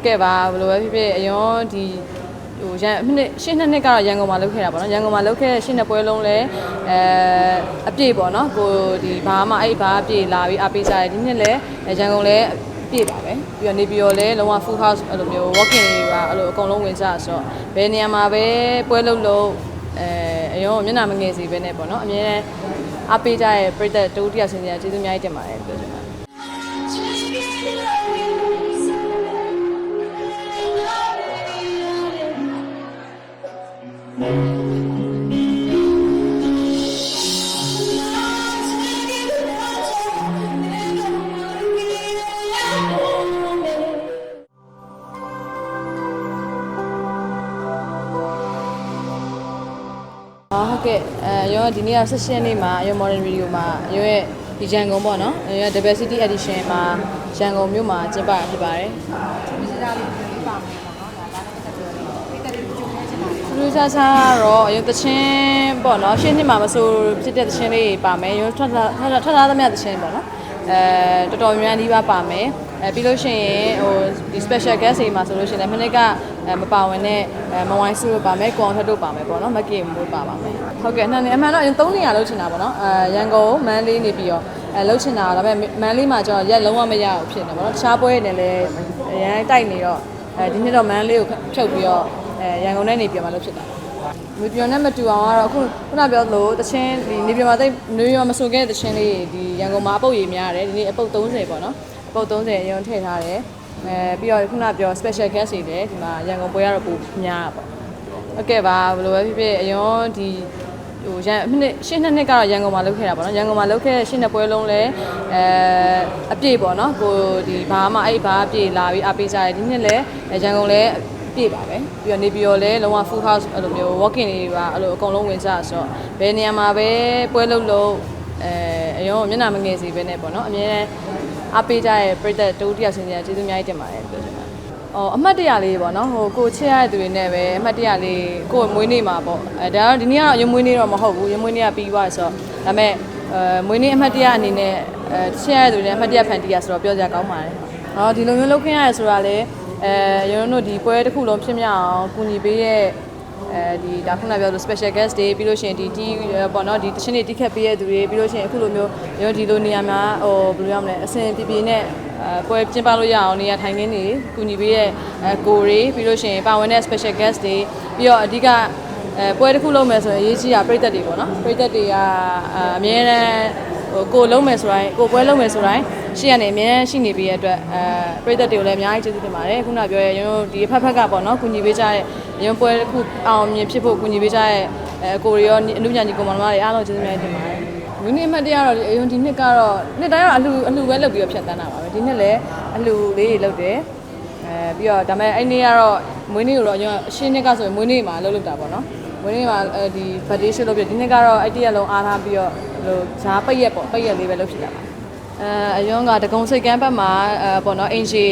ဟုတ်ကဲ့ပါဘယ်လိုပဲဖြစ်ဖြစ်အယွန်ဒီဟိုရန်နှစ်ရှင်းနှစ်နှစ်ကတော့ရန်ကုန်မှာလုပ်ခဲ့တာပေါ့နော်ရန်ကုန်မှာလုပ်ခဲ့တဲ့ရှင်းနှစ်ပွဲလုံးလည်းအဲအပြည့်ပေါ့နော်ကိုဒီဘာမှအဲ့ဘာအပြည့်လာပြီးအပေးစားတယ်ဒီနှစ်လည်းအဲရန်ကုန်လည်းအပြည့်ပါပဲပြီးတော့နေပြည်တော်လည်းလုံးဝ full house အဲ့လိုမျိုး walking တွေပါအဲ့လိုအကုန်လုံးဝင်စားဆိုတော့ဘယ်နေရာမှာပဲပွဲလုပ်လို့အဲအယွန်မျက်နှာမငယ်စီပဲနဲ့ပေါ့နော်အများနဲ့အပေးကြတဲ့ပြည်သက်တူတယောက်ချင်းစီကျေးဇူးအများကြီးတင်ပါတယ်ပြောချင်ပါတယ် ကဲ့အဲရောဒီနေ့က session နေ့မှာရော modern video မှာရောရဲ့ဒီရန်ကုန်ပေါ့နော်ရော diversity edition မှာရန်ကုန်မြို့မှာကျင်းပတာဖြစ်ပါတယ်လူစားစားကတော့အရင်တချင်းပေါ့နော်ရှင်းနှစ်မှာမဆိုဖြစ်တဲ့တချင်းလေးပါမယ်ရောထွက်လာထွက်ထွက်လာသမျှတချင်းပေါ့နော်အဲတော်တော်များများဒီပါပါမယ် အဲပြီးလို့ရှိရင်ဟိုဒီ special guest တွေမှာဆိုလို့ရှိရင်လည်းမနေ့ကအဲမပါဝင်တဲ့အဲမဝိုင်းစုတို့ပါမယ်ကွန်ထက်တို့ပါမယ်ပေါ့နော်မက်ကီမိုးပါပါမယ်ဟုတ်ကဲ့နှစ်နေအမှန်တော့အရင်3နေရာလောက်ချင်တာပေါ့နော်အဲရန်ကုန်မန္တလေးနေပြီးတော့အဲလောက်ချင်တာဒါပေမဲ့မန္တလေးမှာကျတော့ရက်လုံးဝမရဘူးဖြစ်နေပေါ့နော်တခြားပွဲတွေနဲ့လည်းအရန်တိုက်နေတော့အဲဒီနေ့တော့မန္တလေးကိုဖြုတ်ပြီးတော့အဲရန်ကုန်နဲ့နေပြည်တော်မှာလုပ်ဖြစ်တာမပြောနဲ့မတူအောင်ကတော့အခုခုနပြောသလိုတချင်းဒီနေပြည်တော်မှာတိတ်နေပြည်တော်မဆိုခဲ့တဲ့တချင်းလေးဒီရန်ကုန်မှာအပုတ်ရည်များတယ်ဒီနေ့အပုတ်30ပေါ့နော်အ ပုတ်30အရင်ထည့်ထားတယ်အဲပြီးတော့ခုနပြော special guest တွေလည်းဒီမှာရန်ကုန်ပွဲကတော့ပိုများတာပေါ့ဟုတ်ကဲ့ပါဘယ်လိုပဲဖြစ်ဖြစ်အရင်ဒီဟိုရန်နှစ်ရှင်းနှစ်နှစ်ကတော့ရန်ကုန်မှာလုပ်ခဲ့တာပေါ့နော်ရန်ကုန်မှာလုပ်ခဲ့တဲ့ရှင်းနှစ်ပွဲလုံးလည်းအဲအပြည့်ပေါ့နော်ကိုဒီဘာမှအဲ့ဘာအပြည့်လာပြီးအပေးစားတယ်ဒီနှစ်လည်းရန်ကုန်လည်းပြည့်ပါပဲပြီးတော့နေပြည်တော်လည်းလုံးဝ full house အဲ့လိုမျိုး walking တွေပါအဲ့လိုအကုန်လုံးဝင်စားဆိုတော့ဘယ်နေရာမှာပဲပွဲလုပ်လို့အဲအရင်ကမျက်နှာမငယ်စီပဲနဲ့ပေါ့နော်အများနဲ့ အားပေးကြတဲ့ပြည်သက်တူတယောက်ချင်းစီကျေးဇူးအများကြီးတင်ပါတယ်ပြောချင်ပါတယ်အော်အမှတ်တရလေးပေါ့နော်ဟိုကိုချစ်ရတဲ့သူတွေနဲ့ပဲအမှတ်တရလေးကိုယ်မွေးနေ့မှာပေါ့အဲဒါတော့ဒီနေ့ကတော့ရမွေးနေ့တော့မဟုတ်ဘူးရမွေးနေ့ကပြီးသွားဆိုတော့ဒါပေမဲ့အဲမွေးနေ့အမှတ်တရအနေနဲ့အဲချစ်ရတဲ့သူတွေနဲ့အမှတ်တရဖန်တီးရဆိုတော့ပြောစရာကောင်းပါတယ်ဟောဒီလိုမျိုးလုပ်ခင်းရတယ်ဆိုတာလေအဲရန်တို့ဒီပွဲတစ်ခုလုံးဖြစ်မြောက်အောင်ကူညီပေးရဲ့ အဲဒီဒါခုနပြောလို့ special guest တွေပြီးလို့ရှိရင်ဒီဒီပေါ့နော်ဒီတချင်းတွေတိခတ်ပေးရတဲ့သူတွေပြီးလို့ရှိရင်အခုလိုမျိုးရန်ဒီလိုနေရာမှာဟိုဘယ်လိုရမလဲအဆင်ပြေပြေနဲ့အဲပွဲကျင်းပလို့ရအောင်နေရာထိုင်ခင်းတွေကူညီပေးရဲ့အဲကိုတွေပြီးလို့ရှိရင်ပါဝင်တဲ့ special guest တွေပြီးတော့အဓိကအဲပွဲတစ်ခုလုံးမယ်ဆိုရင်အရေးကြီးတာပြည်သက်တွေပေါ့နော်ပြည်သက်တွေကအမြဲတမ်းဟိုကိုလုံးမယ်ဆိုတိုင်းကိုပွဲလုံးမယ်ဆိုတိုင်းရှေ့ကနေအမြဲတမ်းရှိနေပြီးတဲ့အတွက်အဲပြည်သက်တွေကိုလည်းအများကြီးကျေးဇူးတင်ပါတယ်ခုနပြောရဲရန်တို့ဒီအဖက်ဖက်ကပေါ့နော်ကူညီပေးကြတဲ့ ရန်ပွဲတစ်ခုအောင်မြင်ဖြစ်ဖို့ကူညီပေးကြတဲ့အဲကိုရီရောအမှုညာညီကောင်မတွေအားလုံးကျေးဇူးများတင်ပါတယ်မင်းနေ့မှတ်တရတော့ဒီအယုံဒီနှစ်ကတော့နှစ်တိုင်းတော့အလှအလှပဲလုပ်ပြီးတော့ဖြတ်တန်းတာပါပဲဒီနှစ်လည်းအလှလေးတွေလုပ်တယ်အဲပြီးတော့ဒါပေမဲ့အဲ့နေ့ကတော့မွေးနေ့ကိုတော့ကျွန်တော်အရှင်းနှစ်ကဆိုရင်မွေးနေ့မှာလုပ်လုပ်တာပေါ့နော်မွေးနေ့မှာအဲဒီ birthday show လုပ်ပြဒီနှစ်ကတော့အဲ့ဒီရက်လုံးအားထားပြီးတော့ဟိုဈာပိတ်ရက်ပေါ့ပိတ်ရက်လေးပဲလုပ်ဖြစ်တာပါ အဲအယုံကတကုံစိတ်ကမ်းဘက်မှာအဲပေါ့နော်အင်ဂျီ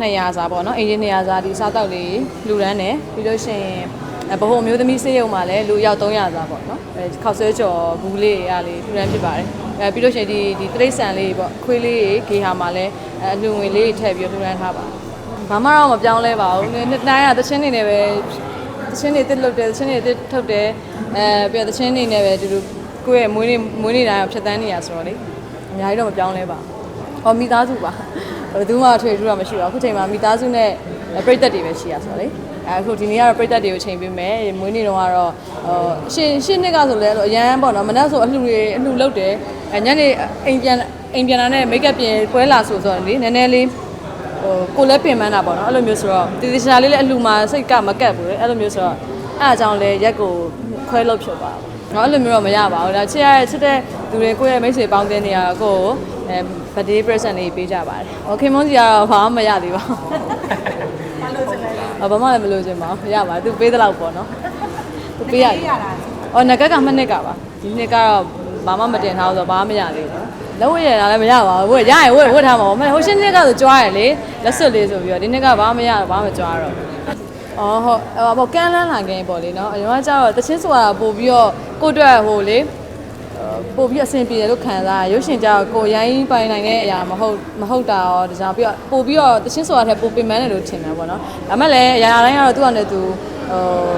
200စာပေါ့နော်အင်ဂျီ200စာဒီစားတောက်လေးလူရန်တယ်ပြီးလို့ရှိရင်အဲဗဟိုအမျိုးသမီးစေးရုံမှာလည်းလူရောက်300စာပေါ့နော်အဲခောက်ဆွဲကြော်ဘူးလေးအားလေးလူရန်ဖြစ်ပါတယ်အဲပြီးလို့ရှိရင်ဒီဒီတရိတ်ဆန်လေးပေါ့ခွေးလေးဂေဟာမှာလည်းအဲအလူငွေလေးထည့်ပြီးလူရန်ထားပါဘာမှတော့မပြောင်းလဲပါဘူးနှစ်တိုင်းကတချင်းနေနေပဲတချင်းနေတစ်လုပ်တယ်တချင်းနေတစ်ထုတ်တယ်အဲပြီးတော့တချင်းနေနေပဲဒီလိုကိုယ့်ရဲ့မွေးနေ့မွေးနေ့တိုင်းဖြတ်တန်းနေရဆိုတော့လေ အများကြီးတော့မပြောင်းလဲပါဘူးဟောမိသားစုပါဘယ်သူမှထွေထူးတာမရှိပါဘူးအခုချိန်မှာမိသားစုနဲ့ပြိသက်တွေပဲရှိရဆိုတော့လေအဲအခုဒီနေ့ကတော့ပြိသက်တွေကိုချိန်ပေးမယ်မွေးနေ့တုန်းကတော့ဟိုရှင်းရှင်းနှစ်ကဆိုလဲအဲ့လိုအရန်ပေါ့နော်မနက်ဆိုအလှတွေအလှလုတ်တယ်အဲညနေအိမ်ပြန်အိမ်ပြန်လာနဲ့မိတ်ကပ်ပြင်ပွဲလာဆိုဆိုတော့လေနည်းနည်းလေးဟိုကိုလည်းပင်ပန်းတာပေါ့နော်အဲ့လိုမျိုးဆိုတော့တီတီရှာလေးလည်းအလှမှာစိတ်ကမကတ်ဘူးလေအဲ့လိုမျိုးဆိုတော့အဲ့အကြောင်းလဲရက်ကိုခွဲလို့ဖြုတ်ပါဘူးနော်အဲ့လိုမျိုးတော့မရပါဘူးဒါချစ်ရတဲ့ချစ်တဲ့ သူတွေကိုယ့်ရဲ့မိတ်ဆွေပေါင်းတင်နေရကိုကိုအဲ birthday present လေးပေးကြပါတယ်။ဟောခင်မွန်းစီကတော့ဘာမှမရသေးပါဘူး။မလိုချင်ဘူး။ဘာမှလည်းမလိုချင်ပါဘူး။ရပါသူပေးသလောက်ပေါ့နော်။သူပေးရတာ။အော်ငကက်ကမနှစ်ကပါ။ဒီနှစ်ကတော့ဘာမှမတင်ထားလို့ဆိုဘာမှမရသေးဘူး။လုံးဝရတာလည်းမရပါဘူး။ဝတ်ရရင်ဝတ်ဝတ်ထားမှာပေါ့။မဟုတ်ဟိုရှင်းနှစ်ကဆိုကြွားရလေ။လက်စွပ်လေးဆိုပြီးတော့ဒီနှစ်ကဘာမှမရတော့ဘာမှမကြွားတော့ဘူး။အော်ဟုတ်ဟိုကန်းလန်းလာခင်ပေါ့လေနော်အရင်ကကျတော့တချင်းဆိုတာပို့ပြီးတော့ကို့အတွက်ဟိုလေ ပို့ပြီးအဆင်ပြေတယ်လို့ခံစားရရုပ်ရှင်ကြောင့်ကိုရိုင်းပိုင်နိုင်တဲ့အရာမဟုတ်မဟုတ်တာရောဒါကြောင့်ပြီးတော့ပို့ပြီးတော့တချင်းဆိုတာထက်ပိုပင်ပန်းတယ်လို့ထင်တယ်ပေါ့နော်ဒါမဲ့လည်းအရာရာတိုင်းကတော့သူ့အနေနဲ့သူဟို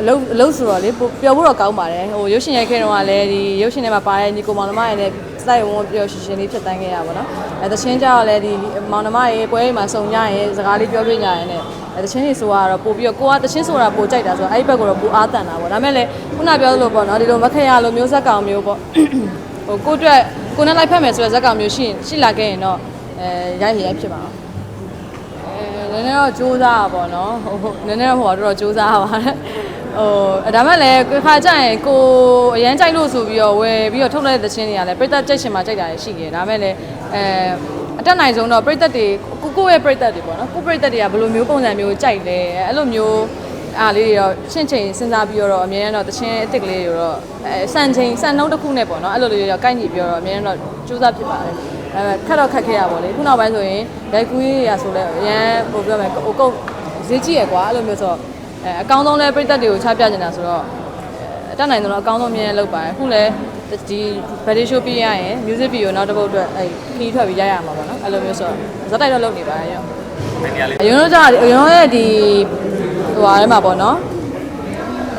အလုံးအလုံးဆိုတော့လေပိုပျော်ဖို့တော့ကောင်းပါတယ်ဟိုရုပ်ရှင်ရိုက်ခဲ့တော့ကလည်းဒီရုပ်ရှင်ထဲမှာပါတဲ့ညီကိုမောင်နှမရဲ့လည်းစိုက်ဝန်းပျော်ရွှင်ရှင်လေးဖြစ်တန်းခဲ့ရပါတော့အဲတချင်းကြောင့်လည်းဒီမောင်နှမရဲ့ပွဲမှာစုံကြရင်စကားလေးပြောပြကြရင်လည်းအဲ တချင်းတွေဆိုတော့ပို့ပြီးတော့ကိုကတချင်းဆိုတာပိုကြိုက်တာဆိုတော့အဲ့ဒီဘက်ကတော့ပိုအားတန်တာပေါ့ဒါမဲ့လည်းခုနပြောသလိုပေါ့နော်ဒီလိုမခရလိုမျိုးဇက်ကောင်မျိုးပေါ့ဟိုကိုယ့်အတွက်ကိုယ်နဲ့လိုက်ဖက်မယ်ဆိုတဲ့ဇက်ကောင်မျိုးရှိရင်ရှိလာခဲ့ရင်တော့အဲရိုက်ရရိုက်ဖြစ်ပါအောင်အဲနည်းနည်းတော့စူးစမ်းတာပေါ့နော်ဟိုနည်းနည်းတော့ဟိုတော့စူးစမ်းပါပါတယ် ဟိုဒါမဲ့လည်းခါကြရင်ကိုအရန်ကြိုက်လို့ဆိုပြီးတော့ဝယ်ပြီးတော့ထုတ်လိုက်တဲ့သချင်းတွေကလည်းပြိတ္တကြိုက်ရှင်မှာကြိုက်တာရှိတယ်ဒါမဲ့လည်းအဲအတက်နိုင်ဆုံးတော့ပြိတ္တတွေကိုကိုရဲ့ပြိတ္တတွေပေါ့နော်ကိုပြိတ္တတွေကဘယ်လိုမျိုးပုံစံမျိုးကြိုက်လဲအဲ့လိုမျိုးအားလေးတွေတော့ရှင်းချိန်စဉ်းစားပြီးတော့အမြဲတမ်းတော့တချင်းအစ်စ်ကလေးတွေတော့အဲစံချိန်စံနှုန်းတစ်ခုနဲ့ပေါ့နော်အဲ့လိုလေးတွေတော့ကိုက်ညီပြီးတော့အမြဲတမ်းတော့စူးစမ်းဖြစ်ပါတယ်အဲခက်တော့ခက်ခဲ့ရပါလေခုနောက်ပိုင်းဆိုရင်ရိုက်ကူးရေးရဆိုလဲအရန်ပို့ပြောမယ်ဟိုကုတ်ဈေးကြီးရကွာအဲ့လိုမျိုးဆိုတော့ အဲအကောင်းဆုံးလဲပြိသက်တွေကိုချပြနေတာဆိုတော့အတက်နိုင်တော့အကောင်းဆုံးအမြဲလုပ်ပါတယ်အခုလဲဒီ body show ပြရရင် music video နောက်တစ်ပုတ်အတွက်အဲခီးထွက်ပြီးရိုက်ရမှာပေါ့နော်အဲ့လိုမျိုးဆိုတော့ဇက်တိုက်တော့လုပ်နေပါတယ်ရောဘယ်နေရာလေးအရင်တော့ကြာအရင်တော့ရဲ့ဒီဟိုဟာထဲမှာပေါ့နော်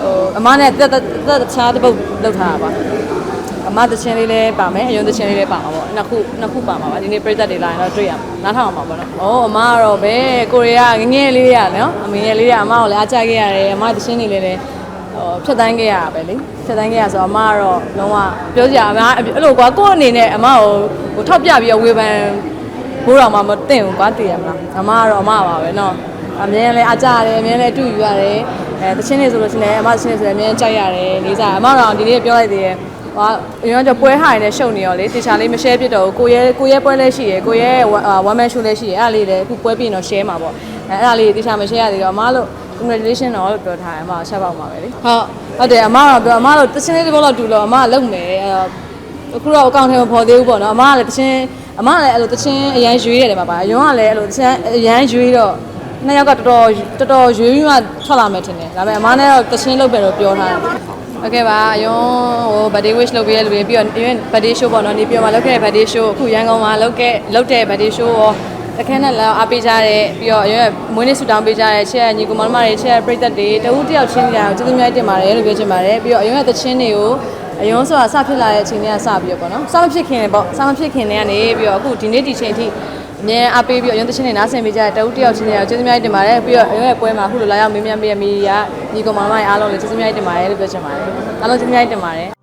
ဟိုအမနဲ့တက်တက်တက်တခြားတစ်ပုတ်လောက်ထားတာပါ အမသချင်းလေးလည်းပါမယ်အယုံသချင်းလေးလည်းပါမှာပေါ့နှစ်ခုနှစ်ခုပါမှာပါဒီနေ့ပြည့်သက်တွေလာရင်တော့တွေ့ရမှာနားထောင်အောင်ပါပေါ့နော်။အော်အမကတော့ပဲကိုရီးယားငငယ်လေးရနော်အမေငယ်လေးရအမကိုလည်းအားကျခဲ့ရတယ်အမသချင်းတွေလည်းလည်းဟိုဖြတ်တန်းခဲ့ရပဲလေဖြတ်တန်းခဲ့ရဆိုတော့အမကတော့လုံးဝပြောစရာအမအဲ့လိုကွာကို့အနေနဲ့အမကိုဟိုထောက်ပြပြီးတော့ဝေဖန်ဘိုးတော်မှမသိဘူးကွာတည်ရမလားအမကတော့အမပါပဲနော်အမြဲလဲအကြရတယ်အမြဲလဲတူယူရတယ်အဲတချင်းနေဆိုလို့ရှိရင်အမတချင်းနေဆိုရင်အမြဲကြိုက်ရတယ်လေးစားအမတော်ဒီနေ့ပြောလိုက်သေးတယ် ဟောအရင်ကပွဲဟိုင်နဲ့ရှုပ်နေရောလေတေချာလေးမ share ဖြစ်တော့ကိုရဲကိုရဲပွဲလဲရှိရယ်ကိုရဲ one man show လဲရှိရယ်အဲ့ဒါလေးလည်းအခုပွဲပြင်တော့ share မှာပေါ့အဲအဲ့ဒါလေးတေချာမ share ရသေးတော့အမလို့ congratulation တော့လို့ပြောထားတယ်အမဆက်ပေါက်မှာပဲလေဟုတ်ဟုတ်တယ်အမတော့ပြောအမတော့တချင်းလေးတစ်ပုတ်လောက်တူလို့အမကလုံမယ်အဲတော့အခုတော့အကောင့်ထဲမှာပေါ်သေးဘူးပေါ့နော်အမကလည်းတချင်းအမကလည်းအဲ့လိုတချင်းအရန်ရွေးရတယ်မှာပါအယွန်းကလည်းအဲ့လိုတချင်းအရန်ရွေးတော့နှစ်ယောက်ကတော်တော်တော်တော်ရွေးပြီးမှထွက်လာမယ်ထင်တယ်ဒါပေမဲ့အမနဲ့တော့တချင်းလုပ်ပဲတော့ပြောထားတယ် ဟုတ်ကဲ့ပါအယွန်းဟို birthday wish လုပ်ပေးရလူတွေပြီးတော့ event birthday show ပေါ့နော်နေပြည်တော်မှာလုပ်ခဲ့တဲ့ birthday show အခုရန်ကုန်မှာလုပ်ခဲ့လုပ်တဲ့ birthday show ရောတခဲနဲ့လောင်းအားပေးကြတယ်ပြီးတော့အယွန်းမွေးနေ့ဆူတောင်းပေးကြတယ်ချက်ရညီကောင်မတွေချက်ရပြည်သက်တွေတဦးတယောက်ချင်းကြအောင်ကျေးဇူးများတင်ပါတယ်လို့ပြောချင်ပါတယ်ပြီးတော့အယွန်းရဲ့တချင်းတွေကိုအယုံဆိုတာစဖြစ်လာတဲ့အချိန်တည်းကစပြီးတော့ပေါ့နော်စမဖြစ်ခင်ပေါ့စမဖြစ်ခင်တည်းကနေပြီးတော့အခုဒီနေ့ဒီချိန်အထိ အမြဲအားပေးပြီးတော့အယုံသချင်းတွေနားဆင်ပေးကြတဲ့တဦးတယောက်ချင်းတွေကျေးဇူးများတင်ပါတယ်ပြီးတော့အယုံရဲ့ပွဲမှာအခုလိုလာရောက်မေးမြန်းပေးရမီဒီယာညီကောင်မမတွေအားလုံးလည်းကျေးဇူးများတင်ပါတယ်လို့ပြောချင်ပါတယ်အားလုံးကျေးဇူးများတင်ပါတယ်